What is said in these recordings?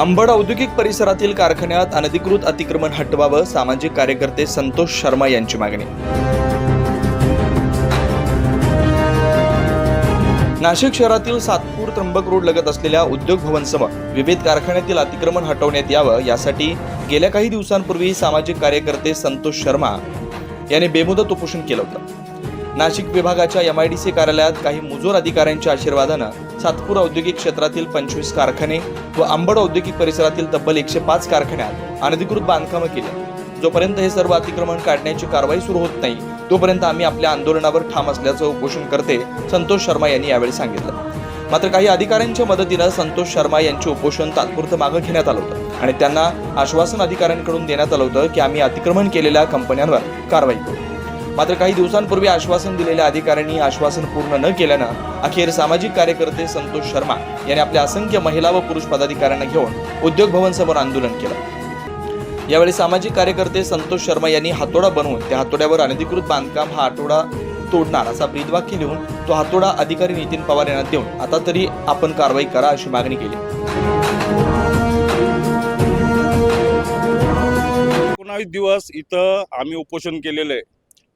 अंबड औद्योगिक परिसरातील कारखान्यात अनधिकृत अतिक्रमण हटवावं सामाजिक कार्यकर्ते संतोष शर्मा यांची मागणी. नाशिक शहरातील सातपूर त्र्यंबक रोड लगत असलेल्या उद्योग भवनसमोर विविध कारखान्यातील अतिक्रमण हटवण्यात यावं यासाठी गेल्या काही दिवसांपूर्वी सामाजिक कार्यकर्ते संतोष शर्मा यांनी बेमुदत उपोषण केलं होतं. नाशिक विभागाच्या एम आय डी सी कार्यालयात काही मुजोर अधिकाऱ्यांच्या आशीर्वादानं सातपूर औद्योगिक क्षेत्रातील पंचवीस कारखाने व अंबड औद्योगिक परिसरातील तब्बल एकशे पाच कारखान्यात अनधिकृत बांधकामं केली. जोपर्यंत हे सर्व अतिक्रमण काढण्याची कारवाई सुरू होत नाही तोपर्यंत आम्ही आपल्या आंदोलनावर ठाम असल्याचं उपोषण करते संतोष शर्मा यांनी यावेळी सांगितलं. मात्र काही अधिकाऱ्यांच्या मदतीनं संतोष शर्मा यांचे उपोषण तात्पुरतं मागं घेण्यात आलं होतं आणि त्यांना आश्वासन अधिकाऱ्यांकडून देण्यात आलं होतं की आम्ही अतिक्रमण केलेल्या कंपन्यांवर कारवाई करू. मात्र काही दिवसांपूर्वी आश्वासन दिलेल्या अधिकाऱ्यांनी आश्वासन पूर्ण न केल्यानं अखेर सामाजिक कार्यकर्ते संतोष शर्मा यांनी आपल्या असंख्य महिला व पुरुष पदाधिकाऱ्यांना घेऊन उद्योग भवन समोर आंदोलन केलं. यावेळी सामाजिक कार्यकर्ते संतोष शर्मा यांनी हातोडा बनवून त्या हातोड्यावर अनधिकृत बांधकाम हा आठवडा तोडणार असा ब्रीदवाक्य लिहून तो हातोडा अधिकारी नितीन पवार यांना देऊन आता तरी आपण कारवाई करा अशी मागणी केली. एकोणावीस दिवस इथं आम्ही उपोषण केलेलं आहे.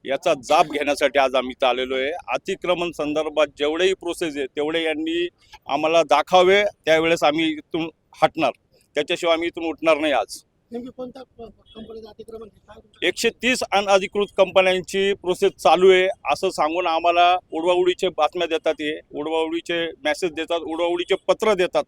याचा जाब घेण्यासाठी आज आम्ही इथं आलेलो आहे. अतिक्रमण संदर्भात जेवढेही प्रोसेस आहे तेवढे यांनी आम्हाला दाखवावे. त्यावेळेस आम्ही इथून हटणार. त्याच्याशिवाय आम्ही इथून उठणार नाही आज. एकशे तीस अनधिकृत कंपन्यांची प्रोसेस चालू आहे. असं सांगून आम्हाला उडवाउडीचे बातम्या देतात हे. उडवाउडीचे मेसेज देतात उडवाउडीचे पत्र देतात.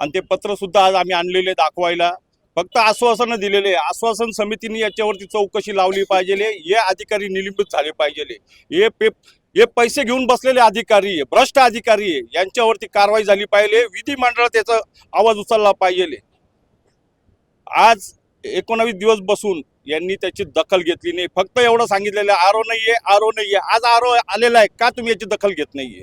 आणि ते पत्र सुद्धा आज आम्ही आणलेले दाखवायला. फक्त आश्वासनं दिलेले आहे. आश्वासन समितीने याच्यावरती चौकशी लावली पाहिजे हे अधिकारी निलंबित झाले पाहिजे हे पे हे पैसे घेऊन बसलेले अधिकारी आहे भ्रष्ट अधिकारी आहे. यांच्यावरती कारवाई झाली पाहिजे. विधिमंडळात त्याचा आवाज उचलला पाहिजे आज एकोणावीस दिवस बसून यांनी त्याची दखल घेतली नाही. फक्त एवढं सांगितलेलं आरो नाहीये आरो नाही आहे आज आरो आलेला आहे. का तुम्ही याची दखल घेत नाहीये?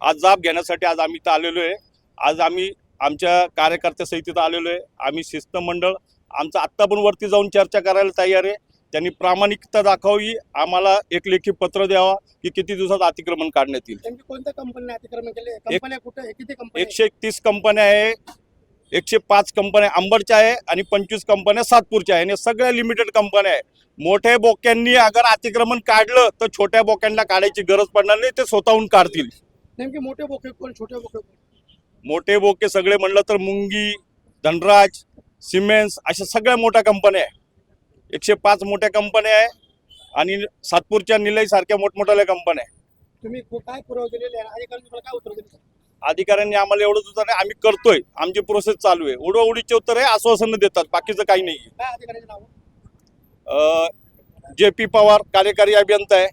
आज जाब घेण्यासाठी आज आम्ही इथं आलेलो आहे. आज आम्ही आमच्या कार्यकर्त्या सहित आलेलो आहे. आम्ही शिस्तमंडळ आमचं आत्ता पण वरती जाऊन चर्चा करायला तयार आहे. त्यांनी प्रामाणिकता दाखवावी आम्हाला एक लेखी पत्र द्यावा की किती दिवसात अतिक्रमण काढण्यात येईल. कोणत्या कंपनीने अतिक्रमण केले? एकशे एकतीस कंपन्या आहे एकशे पाच कंपन्या आंबडच्या आहे आणि पंचवीस कंपन्या सातपूरच्या आहे. आणि सगळ्या लिमिटेड कंपन्या आहे. मोठ्या बोक्यांनी अगर अतिक्रमण काढलं तर छोट्या बोक्यांना काढायची गरज पडणार नाही ते स्वतःहून काढतील. नेमके मोठे बोके कोण छोटे बोके मोठे बोके सगळे म्हणलं तर मुंगी धनराज सिमेंट्स अशा सगळ्या मोठ्या कंपन्या आहे. एकशे पाच मोठ्या कंपन्या आहे आणि सातपूरच्या निलय सारख्या मोठमोठ्या कंपन्या आहे. तुम्ही को- काय पुरावे दिलेले आहे? अधिकाऱ्यांनी तुम्हाला काय उत्तर दिले? अधिकाऱ्यांनी आम्हाला एवढंच उत्तर आहे, आम्ही करतोय. आमची प्रोसेस चालू आहे. उडवाउडीचे उत्तर आहे आश्वासनं देतात. बाकीचं काही नाही जे पी पवार कार्यकारी अभियंता आहे.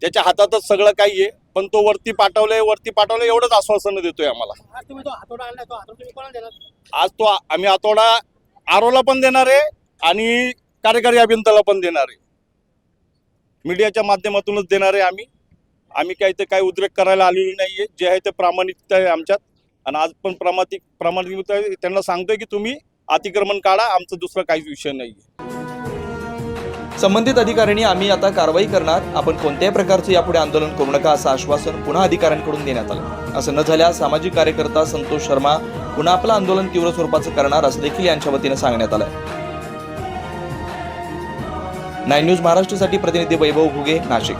त्याच्या हातातच सगळं काही आहे. पण तो वरती पाठवलंय वरती पाठवलंय एवढंच आश्वासन देतोय आम्हाला. आज तो आम्ही आतोडा आरोला पण देणार आहे आणि कार्यकारी अभियंताला पण देणार आहे. मीडियाच्या माध्यमातूनच देणार आहे आम्ही. आम्ही काही ते काही उद्रेक करायला आलेलो नाहीये. जे आहे ते प्रामाणिकता आहे आमच्यात. आणि आज पण प्रामाणिक प्रामाणिकता आहे. त्यांना सांगतोय की तुम्ही अतिक्रमण काढा आमचं दुसरा काहीच विषय नाही संबंधित अधिकाऱ्यांनी आम्ही आता कारवाई करणार. आपण कोणत्याही प्रकारचं यापुढे आंदोलन करू नका असं आश्वासन पुन्हा अधिकाऱ्यांकडून देण्यात आलं. असं न झाल्यास सामाजिक कार्यकर्ता संतोष शर्मा पुन्हा आपलं आंदोलन तीव्र स्वरूपाचं करणार असं देखील यांच्या वतीनं सांगण्यात आलं नाईन न्यूज महाराष्ट्रासाठी प्रतिनिधी वैभव घुगे नाशिक.